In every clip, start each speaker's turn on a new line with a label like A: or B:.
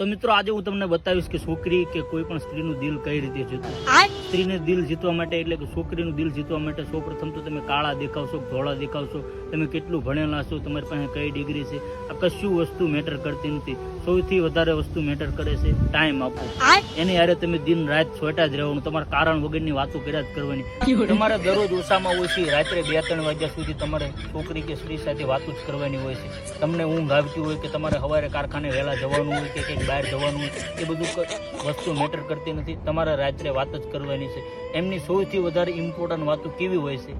A: તો મિત્રો આજે હું તમને બતાવીશ કે છોકરી કે કોઈ પણ સ્ત્રીનું દિલ કઈ રીતે જીતવું? સ્ત્રીને દિલ જીતવા માટે એટલે કે છોકરીનું દિલ જીતવા માટે સૌપ્રથમ તો તમે કાળા દેખાવશો ધોળા દેખાવશો તમે કેટલું ભણેલા છો તમારી પાસે કઈ ડિગ્રી છે આ કશું વસ્તુ મેટર કરતી નથી. સૌથી વધારે વસ્તુ મેટર કરે છે ટાઈમ આપો એની હારે તમે દિન રાત છોટા જ રહેવાનું તમારે કારણ વગરની વાતો કર્યા જ કરવાની. તમારે દરરોજ ઓછામાં ઓછી રાત્રે બે ત્રણ વાગ્યા સુધી તમારે છોકરી કે સ્ત્રી સાથે વાતો જ કરવાની હોય છે. તમને ઊંઘ આવતી હોય કે તમારે સવારે કારખાને વહેલા જવાનું હોય કે બહાર જવાનું એ બધું વસ્તુ મેટર કરતી નથી. તમારે રાત્રે વાત જ કરવાની છે. એમની સૌથી વધારે ઇમ્પોર્ટન્ટ વાતો કેવી હોય છે?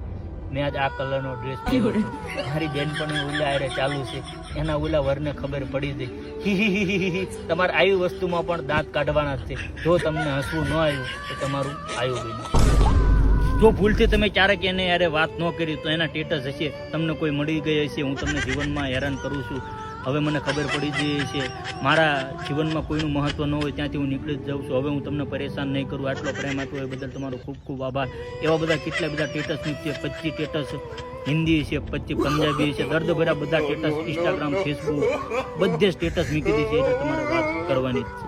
A: મેં આજ આ કલરનો ડ્રેસ પહેર્યો છે. મારી બેનપણી ઓલા હારે ચાલુ છે. એના ઓલા વરને ખબર પડી હી. તમારે આવી વસ્તુમાં પણ દાંત કાઢવાના છે. જો તમને હસવું ન આવ્યું તો તમારું આવ્યું બન્યું જો ભૂલથી તમે ક્યારેક એને યારે વાત ન કરી તો એના ટેટસ હશે. તમને કોઈ મળી ગઈ હશે. હું તમને જીવનમાં હેરાન કરું છું. હવે મને ખબર પડી ગઈ છે, મારા જીવનમાં કોઈનું મહત્વ ન હોય ત્યાંથી હું નીકળી જ જાઉં છું. હવે હું તમને પરેશાન નહીં કરું. આટલો પ્રેમ આપ્યો એ બદલ તમારો ખૂબ ખૂબ આભાર. એવા બધા કેટલા બધા સ્ટેટસ મૂકીએ પચીસ સ્ટેટસ હિન્દી છે, પછી પંજાબી છે દર્દ ભર્યા બધા સ્ટેટસ ઇન્સ્ટાગ્રામ ફેસબુક બધે સ્ટેટસ મૂકી દીધી છે તમારે વાત કરવાની જ છે.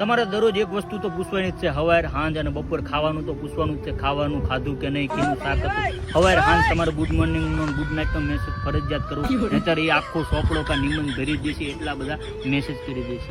A: તમારે દરરોજ એક વસ્તુ તો પૂછવાની જ છે, હવાર, હાંજ અને બપોર ખાવાનું તો પૂછવાનું જ છે, ખાવાનું, ખાધું કે નહીં, કેનું શાક હતું. હવાર, હાંજ તમારે ગુડ મોર્નિંગ નો ગુડ નાઇટ નો મેસેજ ફરજિયાત કરવું નહીતર એ આખો સોપડો કા નિમન ભરી દેશે એટલા બધા મેસેજ કરી દેશે